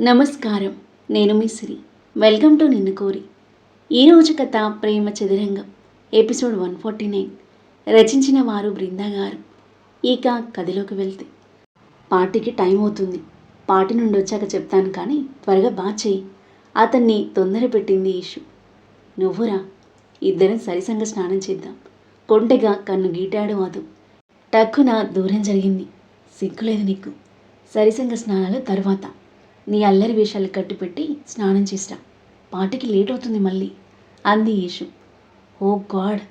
నమస్కారం. నేను మీ సిరి. Welcome to నిన్ను కోరి. ఈరోజు కథ Prema Chadurangam episode one forty nine. రచించిన వారు బృందా గారు. ఇక కథలోకి వెళ్తే. పార్టీకి టైం అవుతుంది. పార్టీ నుండి వచ్చాక చెప్తాను కానీ త్వరగా బా చేయి. అతన్ని తొందర పెట్టింది ఈషు నువ్వురా ఇద్దరం సరిసంగ స్నానం చేద్దాం. కొంటెగా కన్ను గీటాడు అదు టక్కున దూరం జరిగింది. సిగ్గులేదు నీకు. సరిసంగ స్నానాలు తర్వాత. నీ అల్లరి వేషాలు కట్టిపెట్టి స్నానం చేసిరా. పాటికి లేట్ అవుతుంది మళ్ళీ అంది యేషు ఓ గాడ్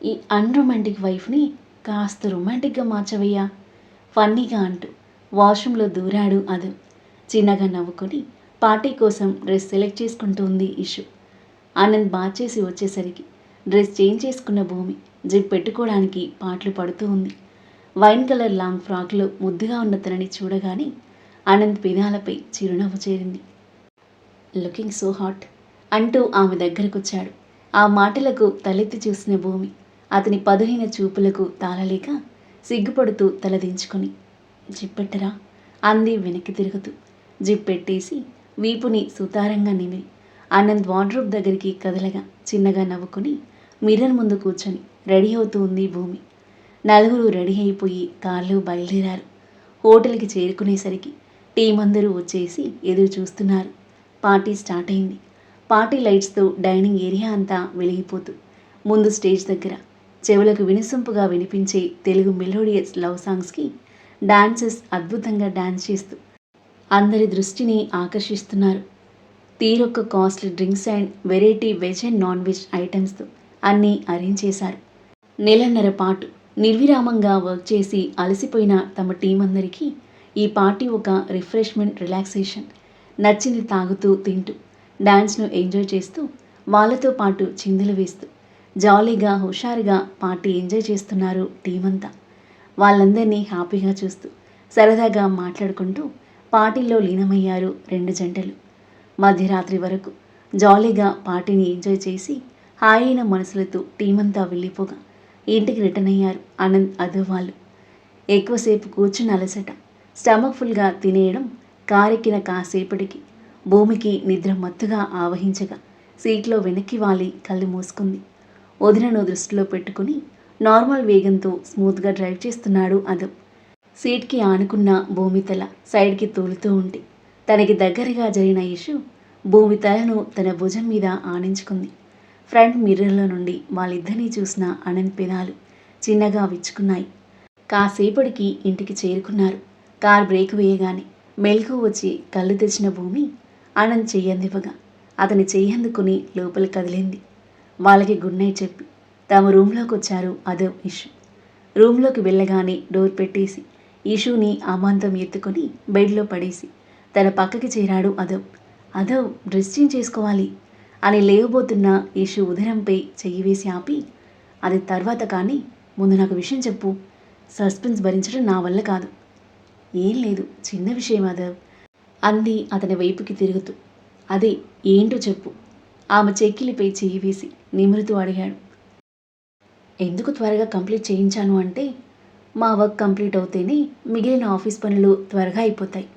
ఈ అన్రొమాంటిక్ వైఫ్ని కాస్త రొమాంటిక్గా మార్చవయ్యా ఫన్నీగా అంటూ వాష్రూమ్లో దూరాడు అదు. చిన్నగా నవ్వుకొని పార్టీ కోసం డ్రెస్ సెలెక్ట్ చేసుకుంటూ ఉంది ఇషు ఆనంద్ బాత్ చేసి వచ్చేసరికి డ్రెస్ చేంజ్ చేసుకున్న భూమి జిప్ పెట్టుకోవడానికి పాటలు పడుతూ ఉంది. వైన్ కలర్ లాంగ్ ఫ్రాక్లో ముద్దుగా ఉన్న తనని చూడగానే ఆనంద్ పెదాలపై చిరునవ్వు చేరింది. లుకింగ్ సో హాట్ అంటూ ఆమె దగ్గరకొచ్చాడు. ఆ మాటలకు తలెత్తి చూసిన భూమి అతని పదుహైన చూపులకు తాళలేక సిగ్గుపడుతూ తలదించుకొని జిప్పెట్టరా అంది వెనక్కి తిరుగుతూ. జిప్పెట్టేసి వీపుని సుతారంగా నిమిరి ఆనంద్ వార్డ్రోబ్ దగ్గరికి కదలగా చిన్నగా నవ్వుకుని మిర్రర్ ముందు కూర్చొని రెడీ అవుతూ ఉంది భూమి. నలుగురు రెడీ అయిపోయి కార్లు బయలుదేరారు. హోటల్కి చేరుకునేసరికి టీం అందరూ వచ్చేసి ఎదురు చూస్తున్నారు. పార్టీ స్టార్ట్ అయింది. పార్టీ లైట్స్తో డైనింగ్ ఏరియా అంతా వెలిగిపోతూ ముందు స్టేజ్ దగ్గర చెవులకు వినసొంపుగా వినిపించే తెలుగు మెలోడియస్ లవ్ సాంగ్స్కి డాన్సెస్ అద్భుతంగా డాన్స్ చేస్తూ అందరి దృష్టిని ఆకర్షిస్తున్నారు. తీరొక్క costly drinks and variety veg and non veg ఐటమ్స్తో అన్నీ అరేంజ్ చేశారు. నెలన్నర పాటు నిర్విరామంగా వర్క్ చేసి అలసిపోయిన తమ టీం అందరికీ ఈ పార్టీ ఒక రిఫ్రెష్మెంట్ రిలాక్సేషన్. నచ్చింది తాగుతూ తింటూ డ్యాన్స్ను ఎంజాయ్ చేస్తూ వాళ్ళతో పాటు చిందులు వేస్తూ జాలీగా హుషారుగా పార్టీ ఎంజాయ్ చేస్తున్నారు టీం అంతా వాళ్ళందరినీ హ్యాపీగా చూస్తూ సరదాగా మాట్లాడుకుంటూ పార్టీలో లీనమయ్యారు రెండు జంటలు. మధ్యరాత్రి వరకు జాలీగా పార్టీని ఎంజాయ్ చేసి హాయైన మనసులతో టీమంతా వెళ్ళిపోగా ఇంటికి రిటర్న్ అయ్యారు అనంత్ అదు వాళ్ళు. ఎక్కువసేపు కూర్చుని అలసట. స్టమక్ఫుల్గా తినేయడం కారెక్కిన కాసేపటికి భూమికి నిద్ర మత్తుగా ఆవహించగా సీట్లో వెనక్కి వాలి కళ్ళు మూసుకుంది. వదినను దృష్టిలో పెట్టుకుని నార్మల్ వేగంతో స్మూత్గా డ్రైవ్ చేస్తున్నాడు అదం. సీట్కి ఆనుకున్న భూమి తల సైడ్కి తోలుతూ ఉండి తనకి దగ్గరగా జరిగిన ఇషు భూమి తలను తన భుజం మీద ఆనించుకుంది. ఫ్రంట్ మిర్రర్లో నుండి వాళ్ళిద్దరినీ చూసిన అనంత్ పెదాలు చిన్నగా విచ్చుకున్నాయి. కాసేపటికి ఇంటికి చేరుకున్నారు. కార్ బ్రేక్ వేయగానే మెలకు వచ్చి కళ్ళు తెచ్చిన భూమి ఆనంద్ చెయ్యందివ్వగా. అతని చెయ్యందుకుని లోపల కదిలింది. వాళ్ళకి గుడ్ నైట్ చెప్పి తమ రూమ్లోకి వచ్చారు అదవ్ ఇషు. రూమ్లోకి వెళ్ళగానే డోర్ పెట్టేసి ఇషుని అమాంతం ఎత్తుకొని బెడ్లో పడేసి తన పక్కకి చేరాడు అదవ్ అదవ్ డ్రెస్ చేంజ్ చేసుకోవాలి అని లేవబోతున్న ఇషు ఉదరంపై చెయ్యి వేసి ఆపి అది తర్వాత కానీ ముందు నాకు విషయం చెప్పు. సస్పెన్స్ భరించడం నా వల్ల కాదు. ఏం లేదు చిన్న విషయం అదవ్ అంది అతని వైపుకి తిరుగుతూ. అదే ఏంటో చెప్పు. ఆమె చెక్కిలిపై చేయి వేసి నిమురుతూ అడిగాడు. ఎందుకు త్వరగా కంప్లీట్ చేయించాను అంటే? మా వర్క్ కంప్లీట్ అవుతేనే మిగిలిన ఆఫీస్ పనులు త్వరగా అయిపోతాయి.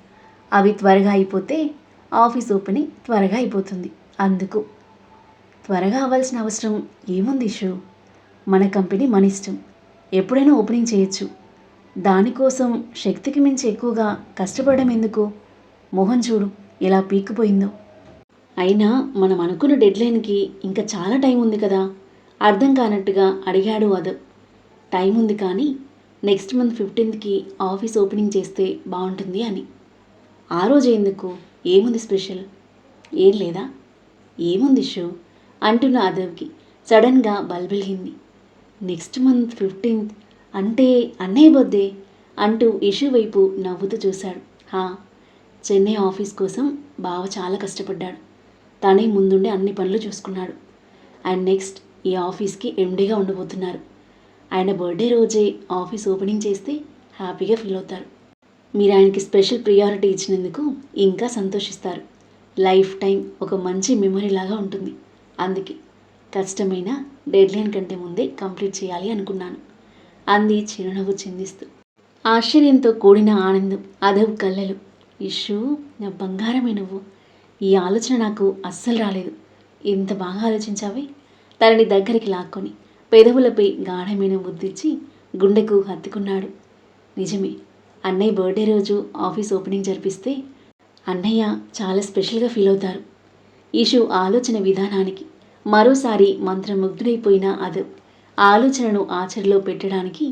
అవి త్వరగా అయిపోతే ఆఫీస్ ఓపెనింగ్ త్వరగా అయిపోతుంది. అందుకు. త్వరగా అవ్వాల్సిన అవసరం ఏముంది ఇష్యూ మన కంపెనీ మన ఇష్టం. ఎప్పుడైనా ఓపెనింగ్ చేయొచ్చు. దానికోసం శక్తికి మించి ఎక్కువగా కష్టపడడం ఎందుకు? మోహన్ చూడు ఎలా పీక్కుపోయిందో. అయినా మనం అనుకున్న డెడ్లైన్కి ఇంకా చాలా టైం ఉంది కదా. అర్థం కానట్టుగా అడిగాడు అదవ్ టైం ఉంది కానీ నెక్స్ట్ మంత్ ఫిఫ్టీన్త్కి ఆఫీస్ ఓపెనింగ్ చేస్తే బాగుంటుంది అని. ఆ రోజు ఎందుకు? ఏముంది స్పెషల్? ఏం లేదా? ఏముంది షో? అంటున్న అదవ్కి సడన్గా బల్బెలిగింది నెక్స్ట్ మంత్ ఫిఫ్టీన్త్ అంటే అన్నయ్య బర్త్డే అంటూ ఇషు వైపు నవ్వుతూ చూశాడు. హా చెన్నై ఆఫీస్ కోసం బావ చాలా కష్టపడ్డాడు. తనే ముందుండి అన్ని పనులు చూసుకున్నాడు. అండ్ నెక్స్ట్ ఈ ఆఫీస్కి ఎండీగా ఉండబోతున్నారు. ఆయన బర్త్డే రోజే ఆఫీస్ ఓపెనింగ్ చేస్తే హ్యాపీగా ఫీల్ అవుతారు. మీరు ఆయనకి స్పెషల్ ప్రియారిటీ ఇచ్చినందుకు ఇంకా సంతోషిస్తారు. లైఫ్ టైం ఒక మంచి మెమరీ లాగా ఉంటుంది. అందుకే కష్టమైన డెడ్లైన్ కంటే ముందే కంప్లీట్ చేయాలి అనుకున్నాను. అంది చిరునవ్వు చిందిస్తూ. ఆశ్చర్యంతో కూడిన ఆనందం అదవ్ కళ్ళలు. ఇషు నా బంగారమే నువ్వు. ఈ ఆలోచన నాకు అస్సలు రాలేదు. ఎంత బాగా ఆలోచించావే? తనని దగ్గరికి లాక్కొని పెదవులపై గాఢమైన ముద్దిచ్చి గుండెకు హత్తుకున్నాడు. నిజమే అన్నయ్య బర్త్డే రోజు ఆఫీస్ ఓపెనింగ్ జరిపిస్తే అన్నయ్య చాలా స్పెషల్గా ఫీల్ అవుతారు. ఈషు ఆలోచన విధానానికి మరోసారి మంత్రముగ్ధుడైపోయిన అదవ్. ఆలోచనను ఆచరణలో పెట్టడానికి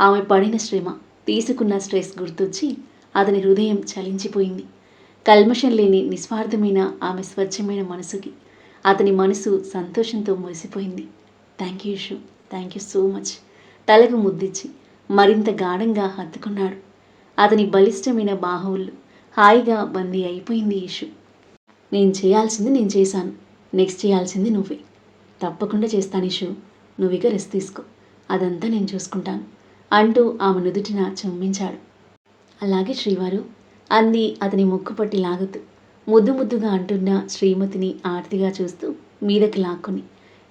ఆమె పడిన శ్రమ తీసుకున్న స్ట్రెస్ గుర్తొచ్చి అతని హృదయం చలించిపోయింది. కల్మషం లేని నిస్వార్థమైన ఆమె స్వచ్ఛమైన మనసుకి అతని మనసు సంతోషంతో మురిసిపోయింది. Thank you Ishu thank you so much. తలకు ముద్దిచ్చి మరింత గాఢంగా హత్తుకున్నాడు. అతని బలిష్టమైన బాహువులు హాయిగా బందీ అయిపోయింది ఇషు నేను చేయాల్సింది నేను చేశాను. నెక్స్ట్ చేయాల్సింది నువ్వే. తప్పకుండా చేస్తాను ఇషు నువ్వు ఇక రెస్ట్ తీసుకో. అదంతా నేను చూసుకుంటాను. అంటూ ఆమె నుదుటిన చుమ్మించాడు అలాగే శ్రీవారు అంది అతని ముక్కు పట్టి లాగుతూ ముద్దు ముద్దుగా అంటున్న శ్రీమతిని ఆర్తిగా చూస్తూ మీదకి లాక్కుని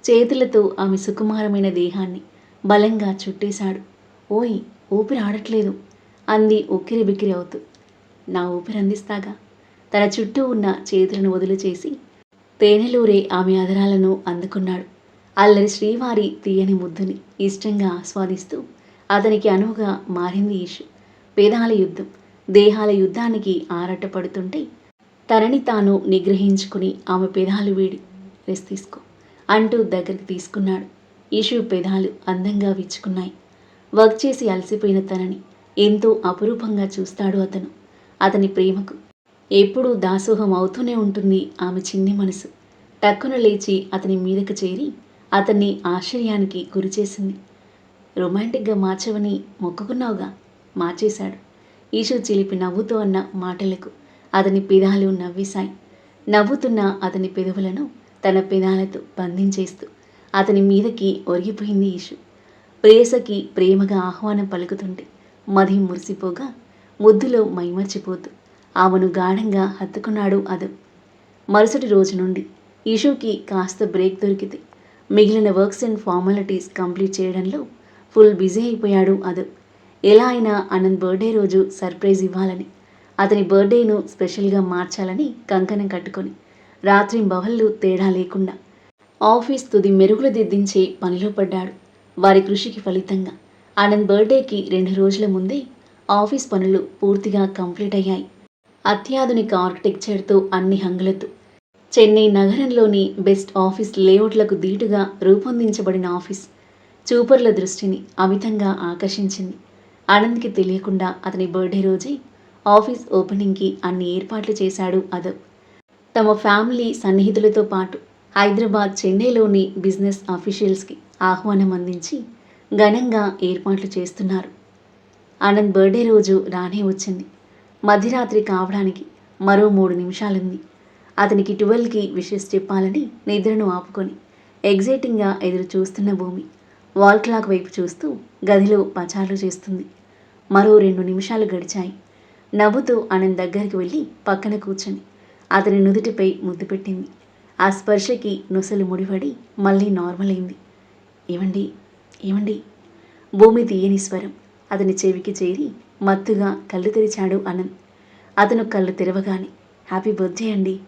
చేతులతో ఆమె సుకుమారమైన దేహాన్ని బలంగా చుట్టేశాడు. ఓయ్ ఊపిరి ఆడట్లేదు అంది ఉక్కిరి బిక్కిరి అవుతూ. నా ఊపిరి అందిస్తాగా. తన చుట్టూ ఉన్న చేతులను వదులు చేసి తేనెలూరే ఆమె అదరాలను అందుకున్నాడు. అల్లరి శ్రీవారి తీయని ముద్దుని ఇష్టంగా ఆస్వాదిస్తూ అతనికి అనువుగా మారింది ఈషు. వేదాల యుద్ధం. దేహాల యుద్ధానికి ఆరాటపడుతుంటే తనని తాను నిగ్రహించుకుని ఆమె పెదాలు వీడి రెస్ట్ తీసుకో అంటూ దగ్గరికి తీసుకున్నాడు. ఈషు పెదాలు అందంగా విచ్చుకున్నాయి. వర్క్ చేసి అలసిపోయిన తనని ఎంతో అపురూపంగా చూస్తాడు అతను. అతని ప్రేమకు ఎప్పుడూ దాసోహం అవుతూనే ఉంటుంది ఆమె చిన్ని మనసు. టక్కున లేచి అతని మీదకు చేరి అతన్ని ఆశ్చర్యానికి గురిచేసింది. రొమాంటిక్గా మార్చవని మొక్కుకున్నావుగా? మార్చేశాడు. ఈషు చిలిపి నవ్వుతూ అన్న మాటలకు అతని పెదాలు నవ్వేశాయి. నవ్వుతున్న అతని పెదవులను తన పెదాలతో బంధించేస్తూ అతని మీదకి ఒరిగిపోయింది ఈషు. ప్రేసకి ప్రేమగా ఆహ్వానం పలుకుతుంటే మది మురిసిపోగా ముద్దులో మైమర్చిపోతూ ఆమెను గాఢంగా హత్తుకున్నాడు అదు. మరుసటి రోజు నుండి ఈషుకి కాస్త బ్రేక్ దొరికితే మిగిలిన వర్క్స్ అండ్ ఫార్మాలిటీస్ కంప్లీట్ చేయడంలో ఫుల్ బిజీ అయిపోయాడు అదు. ఎలా అయినా అనంత్ బర్త్డే రోజు సర్ప్రైజ్ ఇవ్వాలని అతని బర్త్డేను స్పెషల్గా మార్చాలని కంకణం కట్టుకొని రాత్రి బవళ్ళు తేడా లేకుండా ఆఫీస్ తుది మెరుగులు దిద్దించే పనిలో పడ్డాడు. వారి కృషికి ఫలితంగా ఆనంద్ బర్త్డేకి రెండు రోజుల ముందే ఆఫీస్ పనులు పూర్తిగా కంప్లీట్ అయ్యాయి. అత్యాధునిక ఆర్కిటెక్చర్తో అన్ని హంగులతో చెన్నై నగరంలోని బెస్ట్ ఆఫీస్ లేఅవుట్లకు ధీటుగా రూపొందించబడిన ఆఫీస్ చూపర్ల దృష్టిని అమితంగా ఆకర్షించింది. ఆనంద్కి తెలియకుండా అతని బర్త్డే రోజే ఆఫీస్ ఓపెనింగ్కి అన్ని ఏర్పాట్లు చేశాడు అదవ్ తమ ఫ్యామిలీ సన్నిహితులతో పాటు హైదరాబాద్ చెన్నైలోని బిజినెస్ అఫీషియల్స్కి ఆహ్వానం అందించి ఘనంగా ఏర్పాట్లు చేస్తున్నారు. ఆనంద్ బర్త్డే రోజు రానే వచ్చింది. మధ్యరాత్రి కావడానికి మరో మూడు నిమిషాలుంది. అతనికి ట్వెల్వ్కి విషెస్ చెప్పాలని నిద్రను ఆపుకొని ఎగ్జైటింగ్గా ఎదురు చూస్తున్న భూమి వాల్ క్లాక్ వైపు చూస్తూ గదిలో పచారులు చేస్తుంది. మరో రెండు నిమిషాలు గడిచాయి. నవ్వుతూ ఆనంద్ దగ్గరికి వెళ్ళి పక్కన కూర్చొని అతని నుదుటిపై ముద్దు పెట్టింది. ఆ స్పర్శకి నొసలు ముడిపడి మళ్ళీ నార్మల్ అయింది. ఏమండి? ఏమండి? భూమి తీయని స్వరం అతని చెవికి చేరి మత్తుగా కళ్ళు తెరిచాడు అనంత్ అతను కళ్ళు తెరవగానే హ్యాపీ బర్త్డే అండి.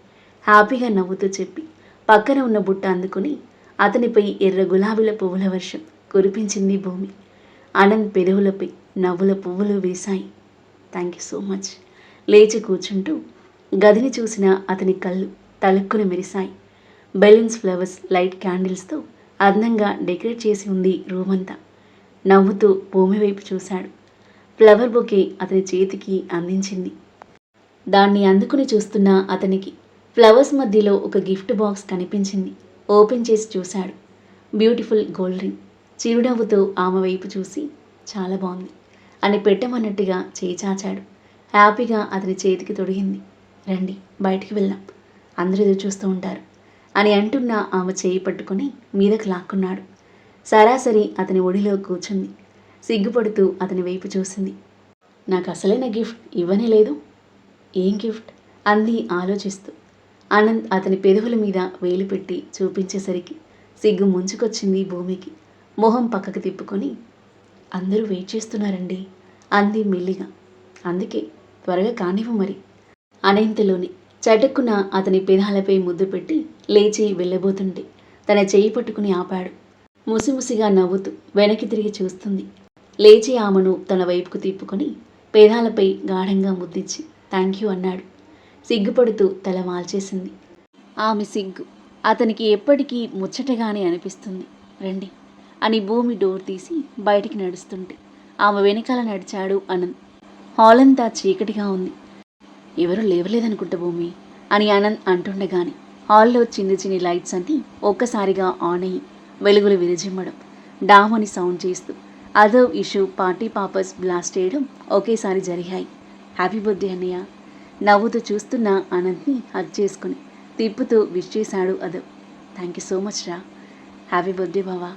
హ్యాపీగా నవ్వుతూ చెప్పి పక్కన ఉన్న బుట్ట అందుకుని అతనిపై ఎర్ర గులాబీల పువ్వుల వర్షం కురిపించింది భూమి. అనంత్ పెదవులపై నవ్వుల పువ్వులు వేశాయి. థ్యాంక్ యూ సో మచ్ లేచి కూర్చుంటూ గదిని చూసిన అతని కళ్ళు తలుక్కున మెరిశాయి. బెలూన్స్ ఫ్లవర్స్ లైట్ క్యాండిల్స్తో అందంగా డెకరేట్ చేసి ఉంది రూమ్ అంతా నవ్వుతూ భూమి వైపు చూశాడు. ఫ్లవర్ బొకే అతని చేతికి అందించింది. దాన్ని అందుకుని చూస్తున్న అతనికి ఫ్లవర్స్ మధ్యలో ఒక గిఫ్ట్ బాక్స్ కనిపించింది. ఓపెన్ చేసి చూశాడు. Beautiful gold ring. చిరునవ్వుతో ఆమె వైపు చూసి చాలా బాగుంది అని పెట్టమన్నట్టుగా చేయి చాచాడు. హ్యాపీగా అతని చేతికి తొడిగింది. రండి బయటికి వెళ్దాం. అందరూ ఎదురు చూస్తూ ఉంటారు అని అంటున్న ఆమె చేయి పట్టుకొని మీదకు లాక్కున్నాడు. సరాసరి అతని ఒడిలో కూర్చుంది. సిగ్గుపడుతూ అతని వైపు చూసింది. నాకు అసలైన గిఫ్ట్ ఇవ్వనే లేదు. ఏం గిఫ్ట్? అంది ఆలోచిస్తూ. ఆనంద్ అతని పెదవుల మీద వేలు పెట్టి చూపించేసరికి సిగ్గు ముంచుకొచ్చింది భూమికి. మొహం పక్కకు తిప్పుకొని అందరూ వెయిట్ చేస్తున్నారండి అంది మెల్లిగా. అందుకే త్వరగా కానివ్వు మరి. అనంతలోని చటుక్కున అతని పెదాలపై ముద్దు పెట్టి లేచి వెళ్ళబోతుంటే తన చేయి పట్టుకుని ఆపాడు. ముసిముసిగా నవ్వుతూ వెనక్కి తిరిగి చూస్తుంది. లేచి ఆమెను తన వైపుకు తిప్పుకొని పేదాలపై గాఢంగా ముద్దిచ్చి థ్యాంక్ యూ అన్నాడు. సిగ్గుపడుతూ తల వాల్చేసింది. ఆమె సిగ్గు. అతనికి ఎప్పటికీ ముచ్చటగానే అనిపిస్తుంది. రండి. అని భూమి డోర్ తీసి బయటికి నడుస్తుంటే ఆమె వెనకాల నడిచాడు అనంత్. హాల్ అంతా చీకటిగా ఉంది. ఎవరు లేవలేదనుకుంటా భూమి అని అనంత్ అంటుండగానే హాల్లో చిన్ని చిన్ని లైట్స్ అన్నీ ఒక్కసారిగా ఆన్ అయ్యి వెలుగులు విరజిమ్మడం డామ్ అని సౌండ్ చేస్తూ Adav Ishu party poppers blast చేయడం ఒకేసారి జరిగాయి. హ్యాపీ బర్త్డే అన్నయ్య. నవ్వుతూ చూస్తున్న అనంత్ని హగ్ చేసుకుని తిప్పుతూ విష్ చేశాడు Aadhav thank you so much రా. హ్యాపీ బర్త్డే బావా.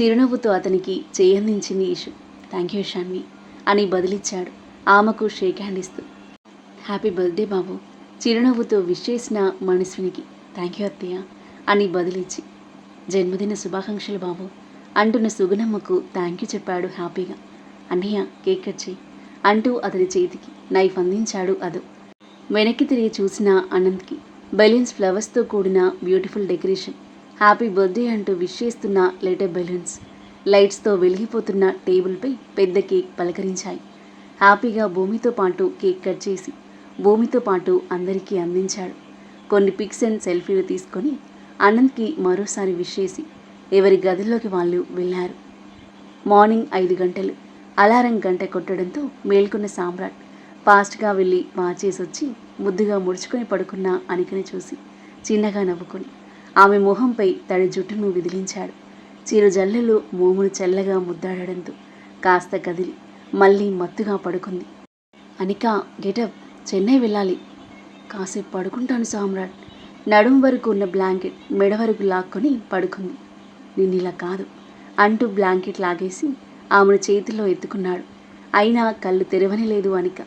చిరునవ్వుతో అతనికి చేయందించింది ఇషు థ్యాంక్ యూ షాన్వి అని బదిలిచ్చాడు. ఆమెకు షేక్ హ్యాండ్ ఇస్తూ. హ్యాపీ బర్త్డే బాబు. చిరునవ్వుతో విష్ చేసిన మనస్వినికి థ్యాంక్ యూ అత్తయ్య అని బదిలిచ్చి. జన్మదిన శుభాకాంక్షలు బాబు. అంటున్న సుగుణమ్మకు థ్యాంక్ యూ చెప్పాడు హ్యాపీగా. అన్నయ్య కేక్ కట్ చేయి అంటూ అతని చేతికి నైఫ్ అందించాడు అదు. వెనక్కి తిరిగి చూసిన అనంత్కి. బెలూన్స్ ఫ్లవర్స్తో కూడిన బ్యూటిఫుల్ డెకరేషన్. హ్యాపీ బర్త్డే అంటూ విష్ చేస్తున్న లెటర్ బెలూన్స్. లైట్స్తో వెలిగిపోతున్న టేబుల్పై పెద్ద కేక్ పలకరించాయి. హ్యాపీగా భూమితో పాటు కేక్ కట్ చేసి భూమితో పాటు అందరికీ అందించాడు. కొన్ని పిక్స్ అండ్ సెల్ఫీలు తీసుకొని అనంత్కి మరోసారి విష్ చేసి ఎవరి గదిలోకి వాళ్ళు వెళ్ళారు. మార్నింగ్ ఐదు గంటలు. అలారం గంట కొట్టడంతో మేల్కొన్న సామ్రాట్ ఫాస్ట్గా వెళ్ళి మార్చేసి వచ్చి ముద్దుగా ముడుచుకొని పడుకున్న అనికని చూసి చిన్నగా నవ్వుకొని ఆమె మొహంపై తడి జుట్టును విదిలించాడు. చిరు జల్లెలు మోమును చల్లగా ముద్దాడడంతో కాస్త కదిలి మళ్ళీ మత్తుగా పడుకుంది. అనిక గెటప్ చెన్నై వెళ్ళాలి. కాసేపు పడుకుంటాను సామ్రాట్. నడుం వరకు ఉన్న బ్లాంకెట్ మెడ వరకు లాక్కొని పడుకుంది. నేను ఇలా కాదు అంటూ బ్లాంకెట్ లాగేసి ఆమెను చేతిలో ఎత్తుకున్నాడు. అయినా కళ్ళు తెరవని లేదు అనిక.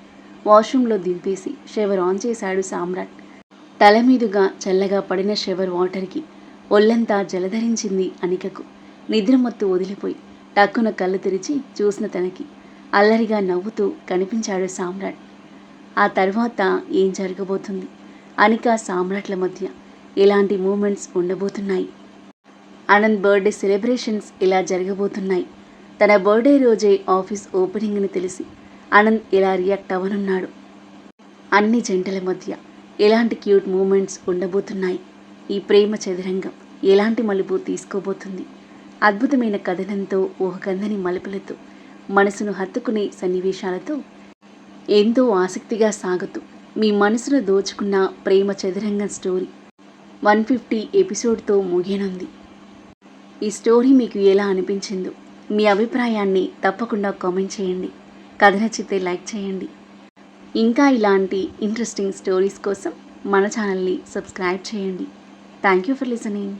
వాష్రూమ్లో దింపేసి షవర్ ఆన్ చేశాడు సామ్రాట్. తల మీదుగా చల్లగా పడిన షవర్ వాటర్కి ఒళ్ళంతా జలధరించింది అనికకు. నిద్రమత్తు వదిలిపోయి టక్కున కళ్ళు తెరిచి చూసిన తనకి అల్లరిగా నవ్వుతూ కనిపించాడు సామ్రాట్. ఆ తర్వాత ఏం జరగబోతుంది? అనిక సామ్రాట్ల మధ్య ఎలాంటి మూమెంట్స్ ఉండబోతున్నాయి. ఆనంద్ బర్త్డే సెలబ్రేషన్స్ ఇలా జరగబోతున్నాయి. తన బర్త్డే రోజే ఆఫీస్ ఓపెనింగ్ని తెలిసి ఆనంద్ ఇలా రియాక్ట్ అవ్వనున్నాడు. అన్ని జంటల మధ్య ఎలాంటి క్యూట్ మూమెంట్స్ ఉండబోతున్నాయి? ఈ ప్రేమ చదరంగం ఎలాంటి మలుపు తీసుకోబోతుంది? అద్భుతమైన కథనంతో ఊహకందని మలుపులతో మనసును హత్తుకునే సన్నివేశాలతో ఎంతో ఆసక్తిగా సాగుతూ మీ మనసును దోచుకున్న Prema Chadarangam story one fifty ఎపిసోడ్తో ముగియనుంది. ఈ స్టోరీ మీకు ఎలా అనిపించిందో మీ అభిప్రాయాన్ని తప్పకుండా కామెంట్ చేయండి. కథ నచ్చితే లైక్ చేయండి. ఇంకా ఇలాంటి ఇంట్రెస్టింగ్ స్టోరీస్ కోసం మన ఛానల్ని సబ్స్క్రైబ్ చేయండి. Thank you for listening